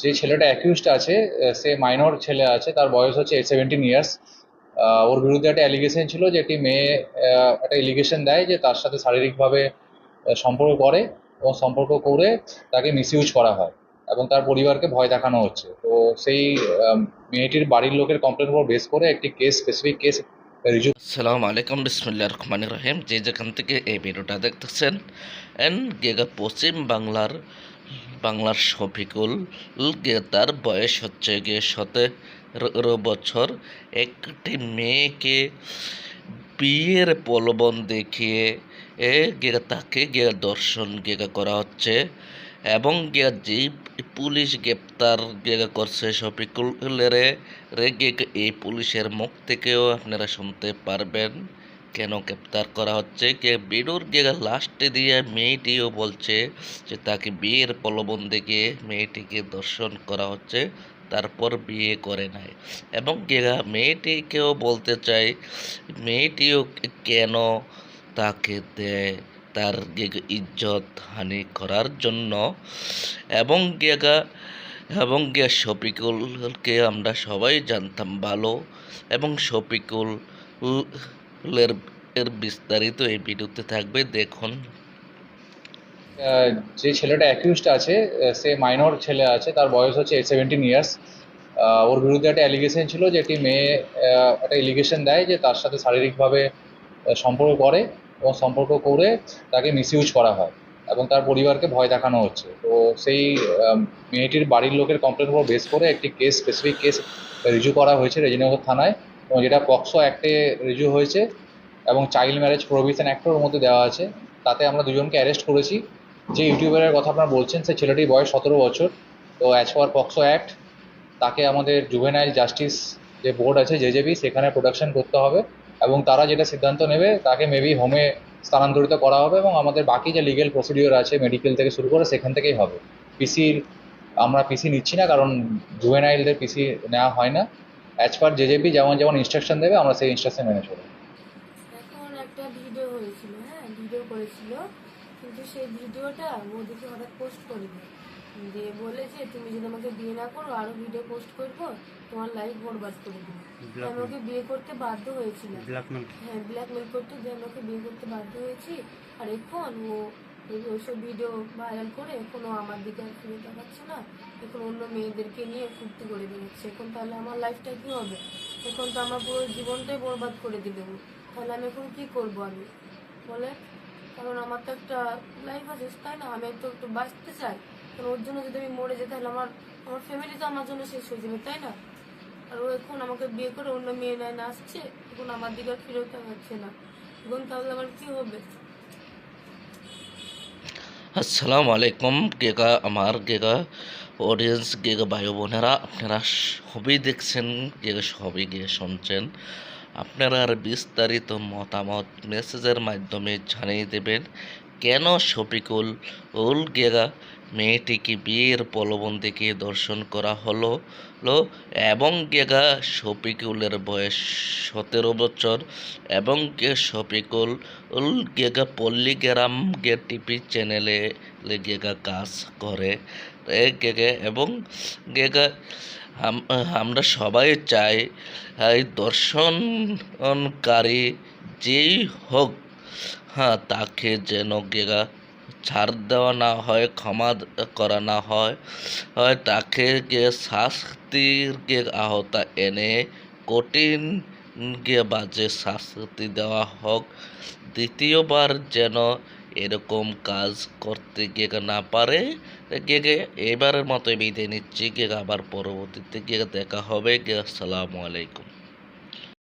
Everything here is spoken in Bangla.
যে ছেলেটা অ্যাকিউজড আছে সে মাইনর ছেলে আছে, তার বয়স হচ্ছে সেভেন্টিন ইয়ার্স ওর বিরুদ্ধে একটা অ্যালিগেশন ছিল যে একটি মেয়ে একটা এলিগেশন দেয় যে তার সাথে শারীরিকভাবে সম্পর্ক করে এবং সম্পর্ক করে তাকে মিসইউজ করা হয় এবং তার পরিবারকে ভয় দেখানো হচ্ছে। তো সেই মেয়েটির বাড়ির লোকের কমপ্লেন উপর বেস করে একটি কেস স্পেসিফিক কেস রিজু আসসালামু আলাইকুম বিসমুল্লাহ রহমান রহিম। যে যেখান থেকে এই ভিডিওটা দেখতেছেন, এন গেগা পশ্চিম বাংলার বাংলার শফিকুল তার বয়স হচ্ছে গিয়ে সতেরো বছর। একটি মেয়েকে বিয়ের প্রলোভন দেখিয়ে এ গিয়ে তাকে গিয়ে দর্শন গিয়ে করা হচ্ছে এবং গিয়ে যে পুলিশ গ্রেপ্তার গিয়ে করছে শফিকুলের রে এই পুলিশের মুখ থেকেও আপনারা শুনতে পারবেন। কেন গ্রেপ্তার করা হচ্ছে? কে গিয়ে লাস্টে দিয়ে মেয়েটিও বলছে যে তাকে বিয়ের প্রলোভন দেখে মেয়েটিকে দর্শন করা হচ্ছে, তারপর বিয়ে করে নাই এবং গেগা মেয়েটিকেও বলতে চাই মেয়েটিও কেন তাকে দেয়? তার ইজ্জত হানি করার জন্য। এবং গেগা এবং গিয়া শফিকুলকে আমরা সবাই জানতাম ভালো। এবং শফিকুল এর এর বিস্তারিত এই ভিডিওতে থাকবে, দেখুন। যে ছেলেটা অ্যাকিউজড আছে সে মাইনর ছেলে আছে, তার বয়স হচ্ছে সেভেন্টিন ইয়ার্স ওর বিরুদ্ধে একটা অ্যালিগেশন ছিল যে একটি মেয়ে একটা এলিগেশন দেয় যে তার সাথে শারীরিকভাবে সম্পর্ক করে এবং সম্পর্ক করে তাকে মিসইউজ করা হয় এবং তার পরিবারকে ভয় দেখানো হচ্ছে। তো সেই মেয়েটির বাড়ির লোকের কমপ্লেন উপর বেস করে একটি কেস স্পেসিফিক কেস রিজু করা হয়েছে রেজিনগর থানায়। এবং যেটা পক্সো অ্যাক্টে রিজু হয়েছে এবং চাইল্ড ম্যারেজ প্রভিশন অ্যাক্টের মধ্যে দেওয়া আছে, তাতে আমরা দুজনকে অ্যারেস্ট করেছি। যে ইউটিউবারের কথা আপনারা বলছেন, সে ছেলেটির বয়স সতেরো বছর। তো অ্যাজ পার পক্সো অ্যাক্ট তাকে আমাদের জুভেনাইল জাস্টিস যে বোর্ড আছে জেজেবি সেখানে প্রোডাকশন করতে হবে এবং তারা যেটা সিদ্ধান্ত নেবে, তাকে মেবি হোমে স্থানান্তরিত করা হবে এবং আমাদের বাকি যে লিগেল প্রসিডিওর আছে মেডিকেল থেকে শুরু করে সেখান থেকেই হবে। পিসির আমরা পিসি নিচ্ছি না, কারণ জুভেনাইলদের পিসি নেওয়া হয় না। অ্যাজ পার জেজেপি যেমন যেমন ইনস্ট্রাকশন দেবে আমরা সেই ইনস্ট্রাকশন মেনে চলবো। এখন একটা ভিডিও হয়েছিল হ্যাঁ ভিডিও করেছিল। কিন্তু সেই ভিডিওটা হঠাৎ পোস্ট করে দিল দিয়ে বলেছে তুমি যদি আমাকে বিয়ে না করো আরও ভিডিও পোস্ট করব তোমার লাইফ বরবাদ করে দিবে। আমি ওকে বিয়ে করতে বাধ্য হ্যাঁ ব্ল্যাকমেল করতে যে আমি ওকে বিয়ে করতে বাধ্য হয়েছি। আর এখন ও এই ওইসব ভিডিও ভাইরাল করে এখনও আমার দিকে আর ফিরে দেখাচ্ছে না। এখন অন্য মেয়েদেরকে নিয়ে ফুর্তি করে বেরোচ্ছে এখন তাহলে আমার লাইফটা কী হবে? এখন তো আমার পুরো জীবনটাই বরবাদ করে ও। তাহলে আমি এখন কী করব আমি? বলে, কারণ আমার তো একটা লাইফ আছে, তাই না? আমি তো একটু বাঁচতে চাই। কারণ ওর জন্য যদি আমি মরে যাই, তাহলে আমার আমার ফ্যামিলি তো আমার জন্য শেষ হয়ে যাবে, তাই না? আর ও এখন আমাকে বিয়ে করে অন্য মেয়ে নেয় আসছে। এখন আমার দিকে আর ফিরেও তাকাচ্ছে না। এখন তাহলে আমার কী হবে? আসসালামু আলাইকুম গেগা আমার গেগা অডিয়েন্স গেগা ভাই বোনেরা আপনারা সবই দেখছেন গেগা সবই গিয়ে শুনছেন আপনারা বিস্তারিত মতামত মেসেজের মাধ্যমে জানিয়ে দেবেন, কেন শফিকুল উল গেগা মেয়েটিকে বিয়ের প্রলোভন দেখে দর্শন করা হলো এবং গেগা শফিকুলের বয়স সতেরো বছর এবং শফিকুল উল গেগা পল্লীগ্রাম গে টিভি চ্যানেলে গেগা কাজ করে গেগে এবং গেগা আমরা সবাই চাই দর্শনকারী যেই হোক হ্যাঁ তাকে যেন গেগা ছাড় দেওয়া না হয়, ক্ষমা করা না হয় তাকে গে শাস্তির গে আহতা এনে কঠিন গে বাজে শাস্তি দেওয়া হোক, দ্বিতীয়বার যেন এরকম কাজ করতে গিয়ে না পারে, গিয়ে গে এবারের মতো বিদায় নিচ্ছি, গিয়ে আবার পরবর্তীতে গিয়ে দেখা হবে, গিয়ে আসসালামু আলাইকুম।